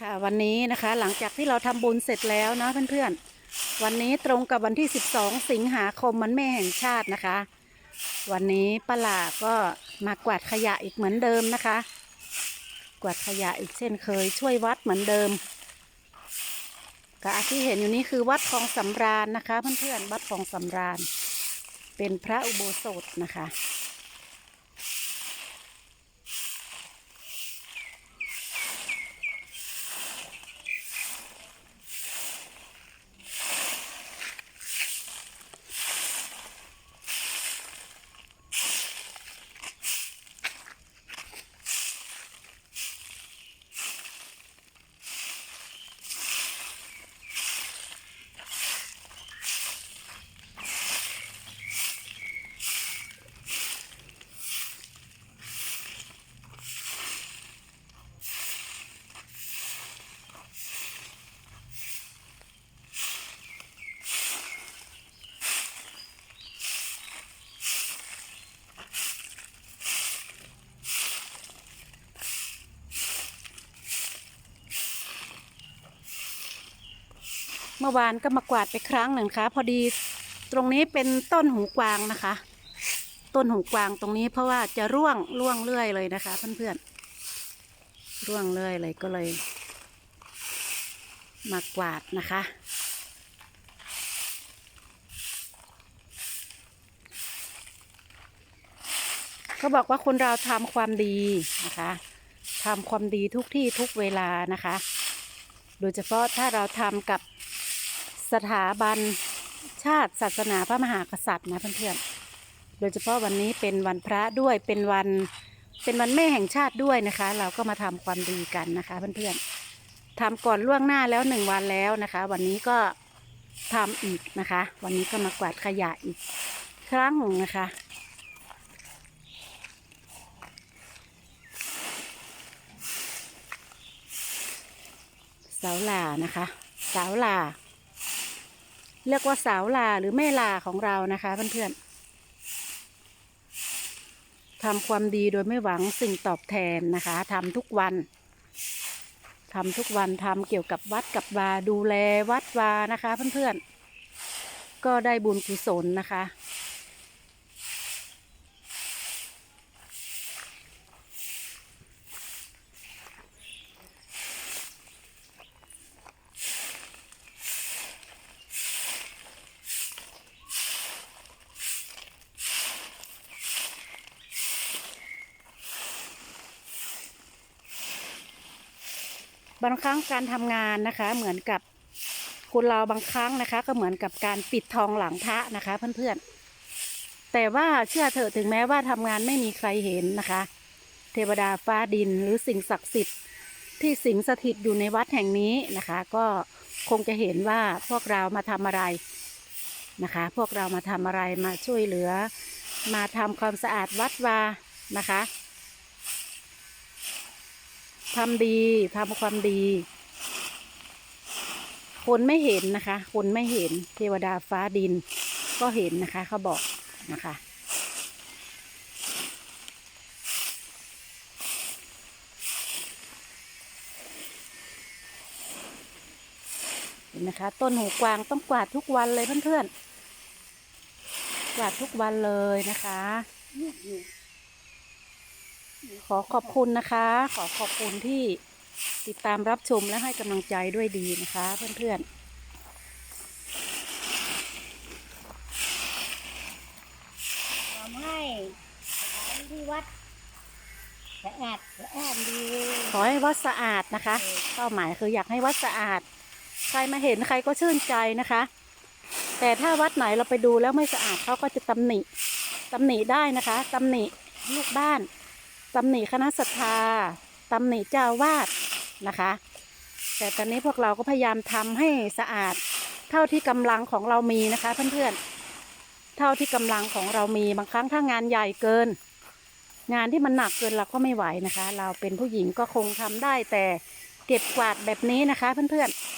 ค่ะวันนี้นะคะหลังจากที่เราทำบุญเสร็จแล้วนะเพื่อนๆ วันนี้ตรงกับวันที่ 12 สิงหาคมมันแม่แห่งชาตินะคะ วันนี้ป้าลาก็มากวาดขยะอีกเหมือนเดิมนะคะ กวาดขยะอีกเช่นเคยช่วยวัดเหมือนเดิมก็ที่เห็นอยู่นี้คือวัดคลองสำราญนะคะ เพื่อนๆวัดคลองสำราญ เป็นพระอุโบสถนะคะ เมื่อวานก็มากวาดไปครั้งหนึ่งค่ะพอดีตรงนี้เป็นต้นหูกวางนะคะ ต้นหูกวางตรงนี้เพราะว่าจะร่วงร่วงเรื่อยเลยนะคะ เพื่อนๆร่วงเรื่อยเลยก็เลย มากวาดนะคะเขาบอกว่าคนเราทำความดีนะคะทำความดีทุกที่ทุกเวลานะคะ โดยเฉพาะถ้าเราทำกับ สถาบันชาติศาสนาพระมหากษัตริย์นะเพื่อนๆ โดยเฉพาะวันนี้เป็นวันพระด้วยเป็นวันเป็นวันแม่แห่งชาติด้วยนะคะ เราก็มาทำความดีกันนะคะเพื่อนๆทำก่อนล่วงหน้าแล้วหนึ่งวันแล้วนะคะ วันนี้ก็ทำอีกนะคะ วันนี้ก็มากวาดขยะอีกครั้งหนึ่งนะคะเสาหลานะคะเสาหลา เรียกว่าสาวลาหรือแม่ลาของเรานะคะเพื่อนๆทำความดีโดยไม่หวังสิ่งตอบแทนนะคะทำทุกวันทำทุกวันทำเกี่ยวกับวัดกับวาดูแลวัดวานะคะเพื่อนๆก็ได้บุญกุศลนะคะ บางครั้งการทำงานนะคะ เหมือนกับคนเราบางครั้งนะคะ ก็เหมือนกับการปิดทองหลังพระนะคะ เพื่อนๆ แต่ว่าเชื่อเถอะถึงแม้ว่าทำงานไม่มีใครเห็นนะคะ เทวดาฟ้าดินหรือสิ่งศักดิ์สิทธิ์ที่สิงสถิตอยู่ในวัดแห่งนี้นะคะ ก็คงจะเห็นว่าพวกเรามาทำอะไรนะคะ พวกเรามาทำอะไรมาช่วยเหลือ มาทำความสะอาดวัดวานะคะ ทำดีทำความดี คนไม่เห็นนะคะ คนไม่เห็นเทวดาฟ้าดิน ก็เห็นนะคะเขาบอกนะคะเห็นนะคะต้นหูกวางต้องกวาดทุกวันเลยเพื่อนๆกวาดทุกวันเลยนะคะ ขอขอบคุณนะคะ ขอขอบคุณที่ติดตามรับชมและให้กำลังใจด้วยดีนะคะ เพื่อนทำให้สถานที่วัดสะอาดสะอาดดีๆขอให้วัดสะอาดนะคะเป้าหมายคืออยากให้วัดสะอาด ใครมาเห็นใครก็ชื่นใจนะคะ แต่ถ้าวัดไหนเราไปดูแล้วไม่สะอาดเขาก็จะตำหนิตำหนิได้นะคะตำหนิลูกบ้าน ตำหนิคณะศรัทธาตำหนิเจ้าวาดนะคะ แต่ตอนนี้พวกเราก็พยายามทำให้สะอาดเท่าที่กำลังของเรามีนะคะเพื่อนๆ เท่าที่กำลังของเรามีบางครั้งถ้างานใหญ่เกิน งานที่มันหนักเกินเราก็ไม่ไหวนะคะ เราเป็นผู้หญิงก็คงทำได้แต่เก็บกวาดแบบนี้นะคะเพื่อนๆ